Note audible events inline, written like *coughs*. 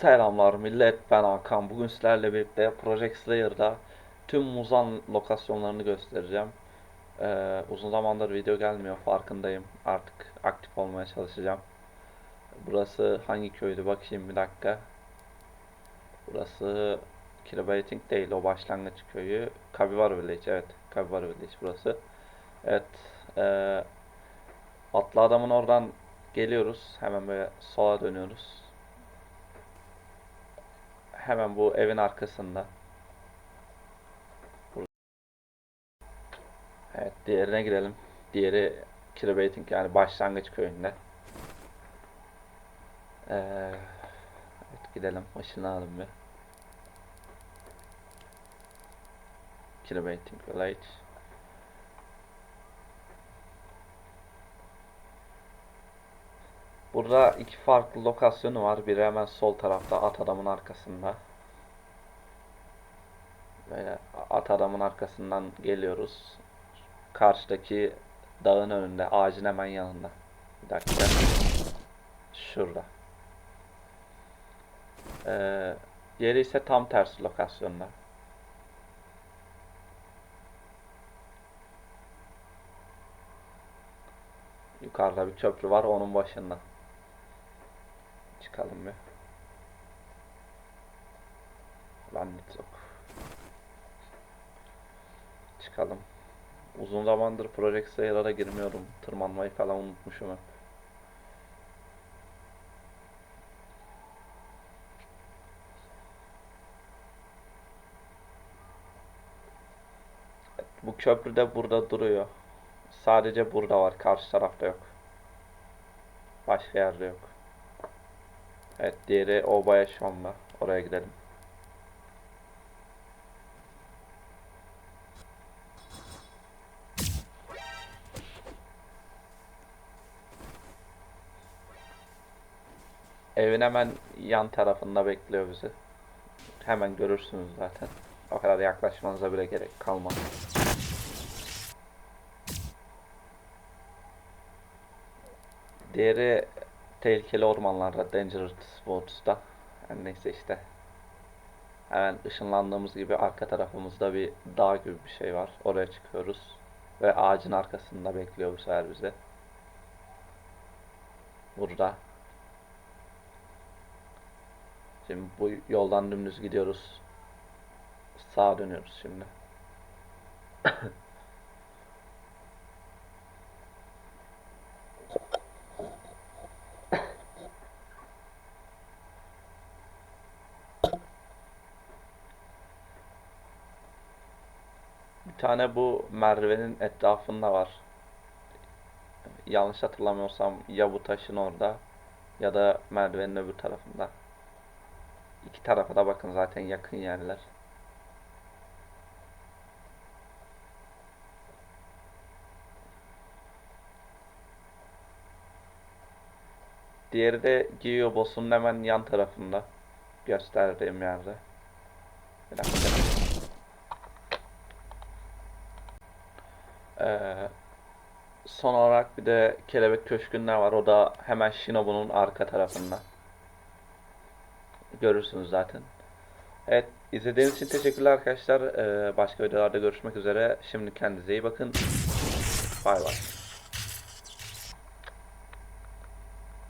Selamlar millet ben Hakan. Bugün sizlerle birlikte Project Slayer'da tüm Muzan lokasyonlarını göstereceğim. Ee, uzun zamandır video gelmiyor farkındayım. Artık aktif olmaya çalışacağım. Burası hangi köydü bakayım bir dakika. Burası Kiribati değil o başlangıç köyü. Kabibar Village evet. Kabibar Village burası. Evet. ee, atlı adamın oradan geliyoruz. Hemen böyle sola dönüyoruz. Hemen bu evin arkasında. Evet, diğerine gidelim. Diğeri Kiribati yani başlangıç köyünde. Ee, evet, gidelim. Işınlanalım bir. Kiribati Village. Burada iki farklı lokasyonu var. Biri hemen sol tarafta at adamın arkasında. Böyle at adamın arkasından geliyoruz. Karşıdaki dağın önünde, ağacın hemen yanında. Bir dakika. Şurada. Ee, yeri ise tam tersi lokasyonda. Yukarıda bir köprü var, onun başında. Çıkalım bir. Lanet yok. Çıkalım. Uzun zamandır Project Slayer'a girmiyorum. Tırmanmayı falan unutmuşum hep. Bu köprü de burada duruyor. Sadece burada var. Karşı tarafta yok. Başka yerde yok. Evet diğeri Obaya Şom'la. Oraya gidelim. Evin hemen yan tarafında bekliyor bizi. Hemen görürsünüz zaten. O kadar yaklaşmanıza bile gerek kalmaz. Diğeri tehlikeli ormanlarda, Dangerous Woods'da. Yani neyse işte. Hemen ışınlandığımız gibi arka tarafımızda bir dağ gibi bir şey var. Oraya çıkıyoruz. Ve ağacın arkasında bekliyor bu sefer bizi. Burada. Şimdi bu yoldan dümdüz gidiyoruz. Sağa dönüyoruz şimdi. *coughs* tane bu merdivenin etrafında var. Yanlış hatırlamıyorsam ya bu taşın orada ya da merdivenin öbür tarafında. İki tarafa da bakın zaten yakın yerler. Diğeri de Giyo Boss'un hemen yan tarafında. Gösterdiğim yerde. Bir dakika. Ee, son olarak bir de Kelebek Köşkü'nde var. O da hemen Shinobu'nun arka tarafında. Görürsünüz zaten. Evet, izlediğiniz için teşekkürler arkadaşlar. Ee, başka videolarda görüşmek üzere. Şimdi kendinize iyi bakın. Bay bay.